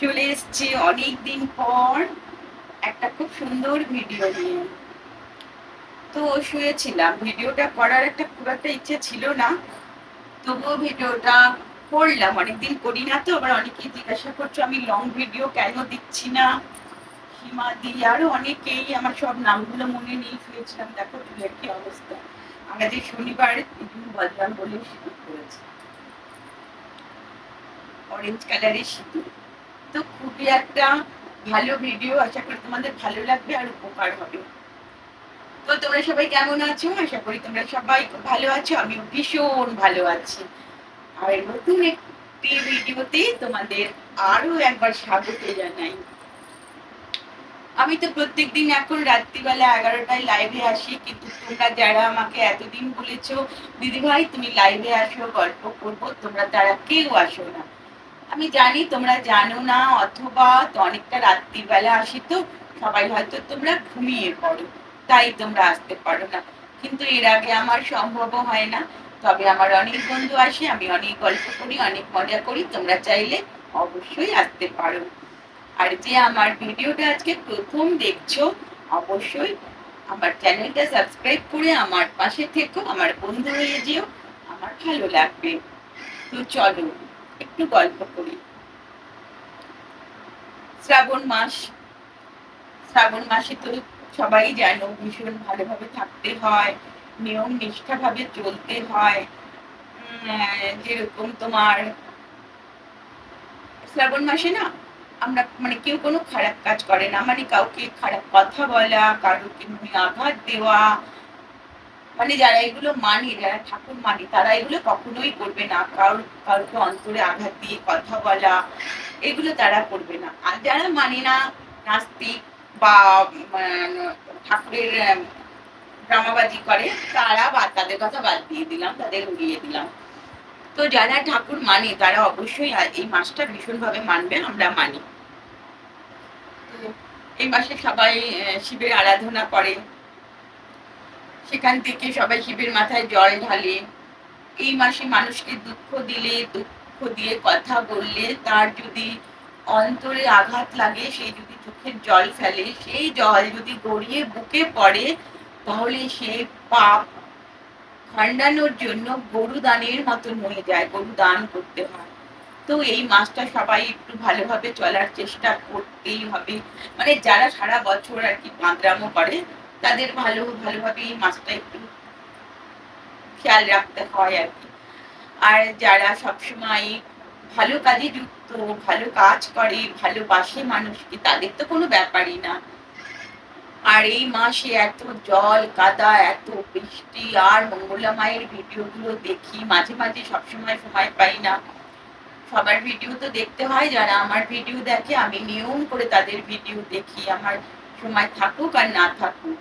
চলে এসছি অনেক দিন পর একটা খুব সুন্দর ভিডিও নিয়ে। তো শুয়েছিলাম। ভিডিওটা করার একটা খুব একটা ইচ্ছে ছিল না। তবুও ভিডিওটা করলাম। অনেকদিন করি না তো, আবার অনেকেই জিজ্ঞাসা করছ, আমি লং ভিডিও কেন দিচ্ছি না? সীমা দি, আরও অনেকেই আমার সব নামগুলো মনে নেই, শুয়েছিলাম। দেখো, চুলের কি অবস্থা। আমরা যে শনিবার বদলাম বলে করেছি। অরেঞ্জ কালারের সিঁদুর তো খুবই একটা ভালো ভিডিও আশা করি তোমাদের ভালো লাগবে আর উপকার হবে। তো তোমরা সবাই কেমন আছো? আশা করি তোমরা সবাই খুব ভালো আছো আমি ভীষণ ভালো আছি। আর নতুন একটি ভিডিওতে তোমাদের আরও একবার স্বাগত জানাই। আমি তো প্রত্যেকদিন এখন রাত্রিবেলা এগারোটায় লাইভে আসি, কিন্তু তোমরা যারা আমাকে এতদিন বলেছ দিদি ভাই তুমি লাইভে আসো, গল্প করব। তোমরা তারা কেউ আসো না। আমি জানি তোমরা জানো না, অথবা অনেকটা রাত্রিবেলা আসি তো, সবাই হয়তো তোমরা ঘুমিয়ে পড়ো, তাই তোমরা আসতে পারো না। কিন্তু এর আগে আমার সম্ভব হয় না, তবে আমার অনেক বন্ধু আসে, আমি অনেক গল্প করি, অনেক মজা করি, তোমরা চাইলে অবশ্যই আসতে পারো। আর যে আমার ভিডিওটা আজকে প্রথম দেখছ, অবশ্যই আমার চ্যানেলটা সাবস্ক্রাইব করে আমার পাশে থেকো, আমার বন্ধু হয়ে যেও, আমার ভালো লাগবে। তো চলো একটু গল্প করি। শ্রাবণ মাস, শ্রাবণ মাসে তো সবাই জানো ভীষণ ভালোভাবে থাকতে হয়, নিয়ম নিষ্ঠা ভাবে চলতে হয়। যেরকম তোমার শ্রাবণ মাসে না আমরা মানে কেউ কোনো খারাপ কাজ করে না মানে কাউকে খারাপ কথা বলা, কারোকে মনে আঘাত দেওয়া মানে যারা এগুলো মানে যারা ঠাকুর মানে তারা এগুলো কখনোই করবে না। কারোর কাউকে অন্তরে আঘাত দিয়ে কথা বলা, এগুলো তারা করবে না। আর যারা মানে না, নাস্তিক বা ঠাকুরের ড্রামাবাজি করে, তারা বা, তাদের কথা বাদ দিয়ে দিলাম, তাদের উড়িয়ে দিলাম। তো যারা ঠাকুর মানে তারা অবশ্যই এই মাসটা ভীষণভাবে মানবে, আমরা মানি। এই মাসে সবাই শিবের আরাধনা করে। সেখান থেকে সবাই শিবের মাথায় জল ঢালে। এই মাসে মানুষকে দুঃখ দিলে, দুঃখ দিয়ে কথা বললে, তার যদি অন্তরে আঘাত লাগে সেই যদি চোখের জল ফেলে, সেই জল যদি গড়িয়ে বুকে পড়ে, তাহলে সে পাপ খণ্ডানোর জন্য গরু দানের মতন হয়ে যায়, গরু দান করতে হয়। তো এই মাসটা সবাই একটু ভালোভাবে চলার চেষ্টা করতেই হবে। মানে যারা সারা বছর আর কি বাঁদরামো করে তাদের ভালো, ভালোভাবে মাছটা একটু খেয়াল রাখতে হয় আর কি। আর যারা সবসময় ভালো কাজে যুক্ত, ভালো কাজ করে, ভালোবাসে মানুষকে, তাদের তো কোনো ব্যাপারই না। আর এই মাসে এত জল, কাদা, এত বৃষ্টি আর মঙ্গলা মায়ের ভিডিওগুলো দেখি, মাঝে মাঝে সবসময় সময় পাই না। সবার ভিডিও তো দেখতে হয়, যারা আমার ভিডিও দেখে আমি নিয়ম করে তাদের ভিডিও দেখি, আমার সময় থাকুক আর না থাকুক।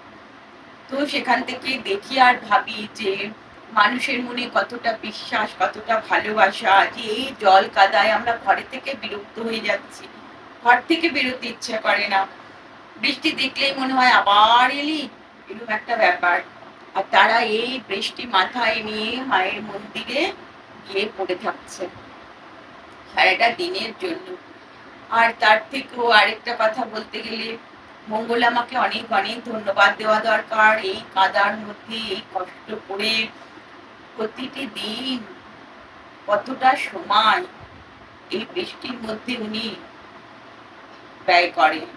তো সেখান থেকে দেখি আর ভাবি যে মানুষের মনে কতটা বিশ্বাস, কতটা ভালোবাসা যে এই জল কাদায় আমরা ঘরে থেকে বিরক্ত হয়ে যাচ্ছি। ঘর থেকে বেরোতে ইচ্ছা করে না। বৃষ্টি দেখলেই মনে হয় আবার এলি। এরকম একটা ব্যাপার। আর তারা এই বৃষ্টি মাথায় নিয়ে মায়ের মন্দিরে গিয়ে পড়ে থাকছে। সারাটা দিনের জন্য। আর তার থেকেও আরেকটা কথা বলতে গেলে মঙ্গল আমাকে অনেক অনেক ধন্যবাদ দেওয়া দরকার। এই কাদার মধ্যে, এই কষ্ট করে প্রতিটি দিন কতটা সময় এই বৃষ্টির মধ্যে উনি ব্যয় করেন।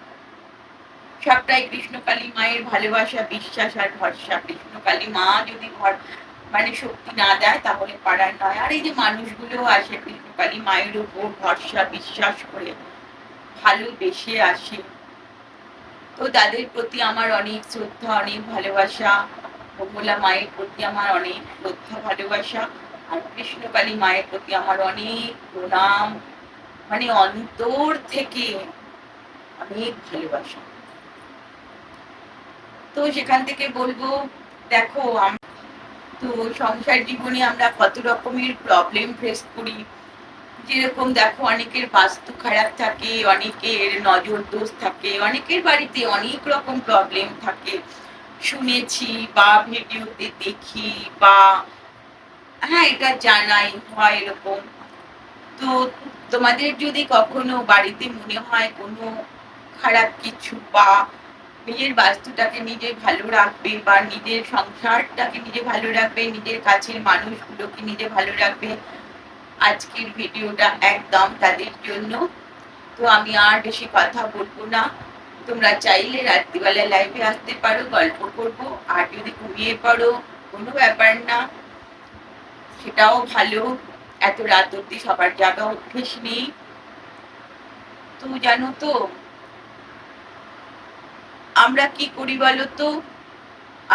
সবটাই কৃষ্ণকালী মায়ের ভালোবাসা, বিশ্বাস আর ভরসা। কৃষ্ণকালী মা যদি ঘর মানে শক্তি না দেয়, তাহলে পাড়ার নয়। আর এই যে মানুষগুলো আসে কৃষ্ণকালী মায়ের উপর ভরসা, বিশ্বাস করে, ভালোবেসে আসে। তো তাদের প্রতি আমার অনেক শ্রদ্ধা, অনেক ভালোবাসা। মঙ্গলা মায়ের প্রতি আমার অনেক শ্রদ্ধা, ভালোবাসা। আর কৃষ্ণকালী মায়ের প্রতি আমার অনেক প্রণাম। মানে অন্তর থেকে অনেক ভালোবাসা। তো সেখান থেকে বলব, দেখো তো সংসার জীবনে আমরা কত রকমের প্রবলেম ফেস করি। যেরকম দেখো অনেকের বাস্তু খারাপ থাকে, অনেকের নজর দোষ থাকে, অনেকের বাড়িতে অনেক রকম প্রবলেম থাকে। শুনেছি বা ভিডিওতে দেখি বা হ্যাঁ এটা জানাই হয় এরকম। তো তোমাদের যদি কখনো বাড়িতে মনে হয় কোনো খারাপ কিছু বা নিজের বাস্তুটাকে নিজে ভালো রাখবে বা নিজের সংসারটাকে নিজে ভালো রাখবে, নিজের কাছের মানুষগুলোকে নিজে ভালো রাখবে আজকের ভিডিওটা একদম তাদের জন্য। তো আমি আর বেশি কথা বলব না। তোমরা চাইলে রাত্রিবেলা লাইভে আসতে পারো, গল্প করব, আর যদি ঘুমিয়ে পড়ো, কোনো ব্যাপার না। সেটাও ভালো। এত রাত অব্দি সবার জায়গা অভ্যেস নেই। তো জানো তো, আমরা কি করি বলো তো?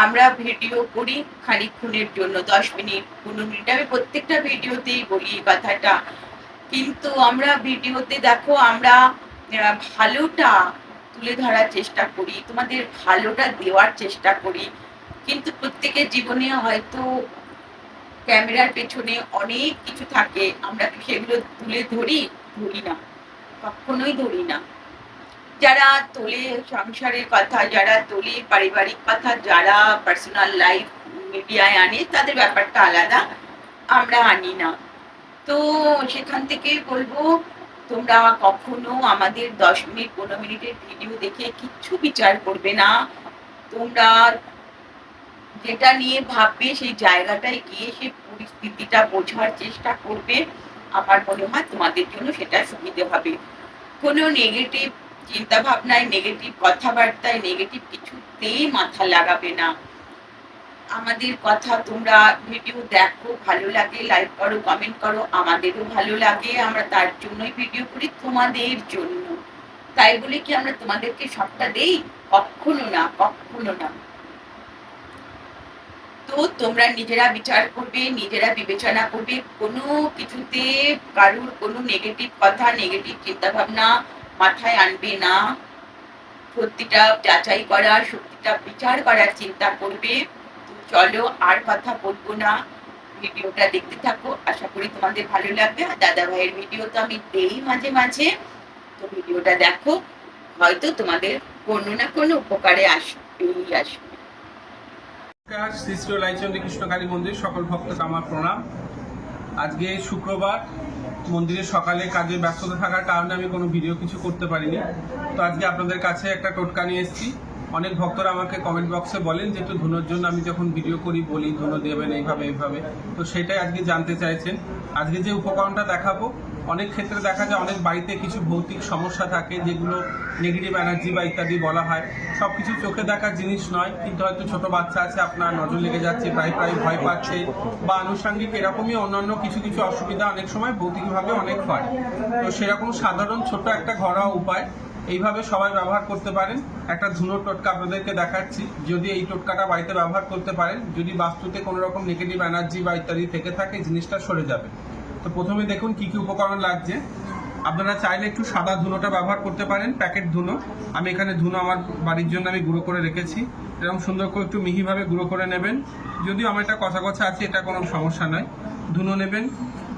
আমরা ভিডিও করি খানিক্ষণের জন্য, দশ মিনিট, পনেরো মিনিট। আমি প্রত্যেকটা ভিডিওতেই বলি এই কথাটা। কিন্তু আমরা ভিডিওতে দেখো, আমরা ভালোটা তুলে ধরার চেষ্টা করি, তোমাদের ভালোটা দেওয়ার চেষ্টা করি। কিন্তু প্রত্যেকের জীবনে হয়তো ক্যামেরার পেছনে অনেক কিছু থাকে। আমরা সেগুলো তুলে ধরি? ধরি না। কখনোই ধরি না। যারা তোলে সংসারের কথা, যারা তোলে পারিবারিক কথা, যারা পার্সোনাল লাইফ মিডিয়ায় আনে, তাদের ব্যাপারটা আলাদা, আমরা আনি না। তো সেখান থেকে বলব, তোমরা কখনো আমাদের দশ মিনিট, পনেরো মিনিটের ভিডিও দেখে কিচ্ছু বিচার করবে না। তোমরা যেটা নিয়ে ভাববে, সেই জায়গাটায় গিয়ে সেই পরিস্থিতিটা বোঝার চেষ্টা করবে। আমার মনে হয় তোমাদের জন্য সেটা সুবিধে হবে। কোনো নেগেটিভ চিন্তা ভাবনায় নেগেটিভ কথাবার্তায় নেগেটিভ কিছুতেই মাথা লাগাবে না। আমাদের কথা তোমরা ভিডিও দেখো, ভালো লাগে লাইক করো কমেন্ট করো, আমাদেরও ভালো লাগে, আমরা তার জন্যই ভিডিও করি, তোমাদের জন্য। তাই বলে কি আমরা তোমাদেরকে সবটা দেই? কখনো না কখনো না। তো তোমরা নিজেরা বিচার করবে, নিজেরা বিবেচনা করবে, কোনো কিছুতে কারুর কোনো নেগেটিভ কথা নেগেটিভ চিন্তা ভাবনা মাথায় আনবে না। সত্যিটা যাচাই করার সত্যিটা বিচার করার চিন্তা করবে। চলো আর কথা বলব না। ভিডিওটা দেখতে থাকো। আশা করি তোমাদের ভালো লাগবে। আর দাদা ভাইয়ের ভিডিও তো আমি দেই মাঝে মাঝে। তো ভিডিওটা দেখো। হয়তো তোমাদের কোনো না কোনো উপকারে আসবেই আসবে। নমস্কার, শ্রী শ্রী লাইচন্ডী কৃষ্ণ কালী মন্দির, সকল ভক্তকে আমার প্রণাম। আজকে শুক্রবার মন্দিরে সকালে কাজে ব্যস্ততা থাকার কারণে আমি কোনো ভিডিও কিছু করতে পারিনি। তো আজকে আপনাদের কাছে একটা টোটকা নিয়ে এসেছি। অনেক ভক্তরা আমাকে কমেন্ট বক্সে বলেন যে একটু ধুনোর জন্য আমি যখন ভিডিও করি বলি, ধুনো দেবেন এইভাবে এইভাবে। তো সেটাই আজকে জানতে চাইছেন। আজকে যে উপকরণটা দেখাবো অনেক ক্ষেত্রে দেখা যায় অনেক বাড়িতে কিছু ভৌতিক সমস্যা থাকে, যেগুলো নেগেটিভ এনার্জি বা ইত্যাদি বলা হয়। সব কিছু চোখে দেখার জিনিস নয়, কিন্তু হয়তো ছোট বাচ্চা আছে, আপনার নজর লেগে যাচ্ছে, প্রায় প্রায় ভয় পাচ্ছে, বা আনুষঙ্গিক এরকমই অন্যান্য কিছু কিছু অসুবিধা অনেক সময় ভৌতিকভাবে অনেক হয়। তো সেরকম সাধারণ ছোট একটা ঘরোয়া উপায়, এইভাবে সবাই ব্যবহার করতে পারেন। একটা ধুনোর টোটকা আপনাদেরকে দেখাচ্ছি, যদি এই টোটকাটা বাড়িতে ব্যবহার করতে পারেন, যদি বাস্তুতে কোনো রকম নেগেটিভ এনার্জি বা ইত্যাদি থেকে থাকে, জিনিসটা সরে যাবে। তো প্রথমে দেখুন কি কি উপকরণ লাগছে। আপনারা চাইলে একটু সাদা ধুনোটা ব্যবহার করতে পারেন, প্যাকেট ধুনো। আমি এখানে ধুনো আমার বাড়ির জন্য আমি গুঁড়ো করে রেখেছি। এরকম সুন্দর করে একটু মিহিভাবে গুঁড়ো করে নেবেন। যদিও আমার এটা কথা কথা আছে, এটা কোনো সমস্যা নয়। ধুনো নেবেন।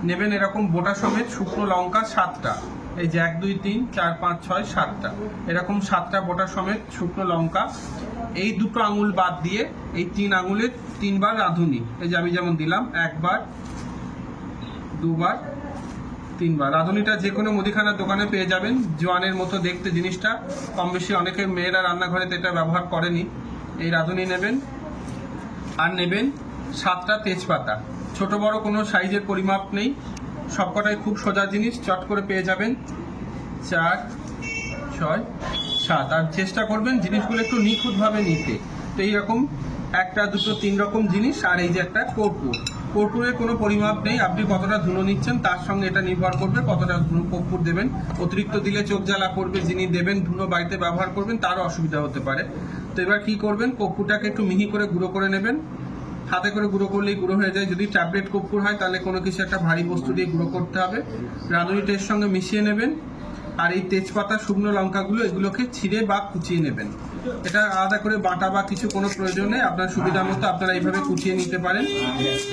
নেবেন এরকম বোটা সমেত শুকনো লঙ্কা সাতটা। এই যে এক, দুই, তিন, চার, পাঁচ, ছয়, সাতটা। এরকম সাতটা বোটা সমেত শুকনো লঙ্কা। এই দুটো আঙুল বাদ দিয়ে এই তিন আঙুলের তিনবার রাঁধুনি। এই যে আমি যেমন দিলাম, একবার দুবার, তিনবার। রাঁধুনিটা যে কোনো মুদিখানার দোকানে পেয়ে যাবেন। জোয়ানের মতো দেখতে জিনিসটা। কম বেশি অনেকে মেয়েরা রান্নাঘরে তো এটা ব্যবহার করেনি। এই রাঁধুনি নেবেন। আর নেবেন সাতটা তেজপাতা। ছোট বড় কোনো সাইজের পরিমাপ নেই। সবকটাই খুব সোজা জিনিস। চট করে পেয়ে যাবেন। চার, ছয়, সাত। আর চেষ্টা করবেন জিনিসগুলো একটু নিখুঁতভাবে নিতে। তো এইরকম একটা, দুটো, তিন রকম জিনিস। আর এই যে একটা কর্পূর। কর্পূরের কোনো পরিমাপ নেই। আপনি কতটা ধুলো নিচ্ছেন, তার সঙ্গে এটা নির্ভর করবে কতটা ধুনো কর্পূর দেবেন। অতিরিক্ত দিলে চোখ জ্বালা করবে, যিনি দেবেন, ধুলো বাড়িতে ব্যবহার করবেন, তারও অসুবিধা হতে পারে। তো এবার কি করবেন, কর্পূরটাকে একটু মিহি করে গুঁড়ো করে নেবেন। হাতে করে গুঁড়ো করলেই গুঁড়ো হয়ে যায়। যদি ট্যাবলেট কর্পূর হয়, তাহলে কোনো কিছু একটা ভারী বস্তু দিয়ে গুঁড়ো করতে হবে। রাঁধুনিটার সঙ্গে মিশিয়ে নেবেন। আর এই তেজপাতা, শুকনো লঙ্কাগুলো, এগুলোকে ছিঁড়ে বা কুচিয়ে নেবেন। এটা আলাদা করে বাটা বা কিছু কোনো প্রয়োজন আপনার সুবিধা মতো আপনারা এইভাবে কুচিয়ে নিতে পারেন।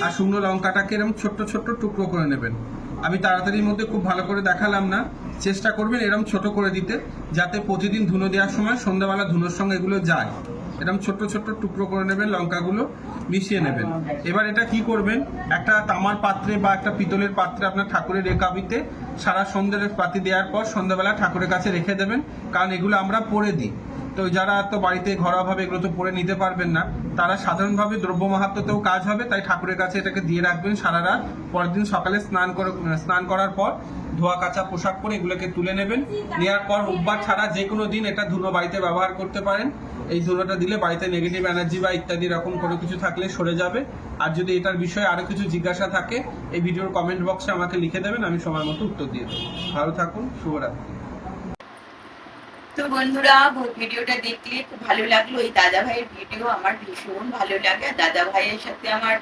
আর শুকনো লঙ্কাটাকে এরকম ছোট্ট ছোট্ট টুকরো করে নেবেন। আমি তাড়াতাড়ির মধ্যে খুব ভালো করে দেখালাম না। চেষ্টা করবেন এরকম ছোট করে দিতে, যাতে প্রতিদিন ধুনো দেওয়ার সময় সন্ধ্যাবেলা ধুনোর সঙ্গে এগুলো যায়। এরকম ছোট্ট ছোট্ট টুকরো করে নেবেন, লঙ্কাগুলো মিশিয়ে নেবেন। এবার এটা কি করবেন? একটা তামার পাত্রে বা একটা পিতলের পাত্রে আপনার ঠাকুরের রেকাবিতে সারা সন্ধ্যের পাতি দেওয়ার পর সন্ধ্যাবেলা ঠাকুরের কাছে রেখে দেবেন, কারণ এগুলো আমরা পরে দিই। তো যারা তো বাড়িতে ঘরোয়াভাবে এগুলো তো পরে নিতে পারবেন না তারা সাধারণভাবে দ্রব্য মাহাত্মতেও কাজ হবে, তাই ঠাকুরের কাছে এটাকে দিয়ে রাখবেন সারা রাত। পরের দিন সকালে স্নান করে স্নান করার পর ধোয়া, কাঁচা পোশাক পরে এগুলোকে তুলে নেবেন। নেওয়ার পর রোববার ছাড়া যে কোনো দিন এটা ধুনো বাড়িতে ব্যবহার করতে পারেন। এই ধুনোটা দিলে বাড়িতে নেগেটিভ এনার্জি বা ইত্যাদি রকম কোনো কিছু থাকলে সরে যাবে। আর যদি এটার বিষয়ে আরও কিছু জিজ্ঞাসা থাকে, এই ভিডিওর কমেন্ট বক্সে আমাকে লিখে দেবেন, আমি সময় মতো উত্তর দিয়ে দেবো। ভালো থাকুন, শুভরাত্রি। তো বন্ধুরা ভিডিওটা দেখলে খুব ভালো লাগল। এই দাদা ভাইয়ের ভিডিও আমার ভীষণ ভালো লাগে। দাদা ভাইয়ের সাথে আমার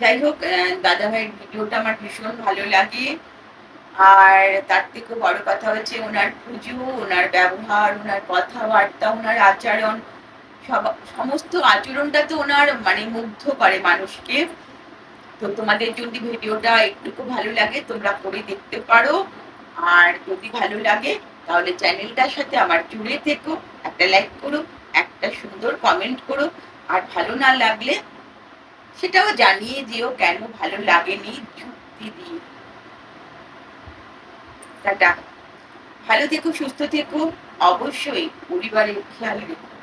যাই হোক দাদা ভাইয়ের ভিডিওটা আমার ভীষণ ভালো লাগে। আর তার থেকে বড় কথা হচ্ছে ওনার পুজো, ওনার ব্যবহার, ওনার কথাবার্তা, ওনার আচরণ, সব, সমস্ত আচরণটা তো ওনার মানে মুগ্ধ করে মানুষকে। তো তোমাদের যদি ভিডিওটা একটুকু ভালো লাগে, তোমরা করে দেখতে পারো। আর যদি ভালো লাগে, তাহলে চ্যানেলটার সাথে আমার জুড়ে থেকো, একটা লাইক করো, একটা সুন্দর কমেন্ট করো, আর ভালো না লাগলে সেটাও জানিয়ে দিও কেন ভালো লাগেনি যুক্তি দিয়ে। টাটা। ভালো থেকো, সুস্থ থেকো, অবশ্যই পরিবারের খেয়াল রেখো।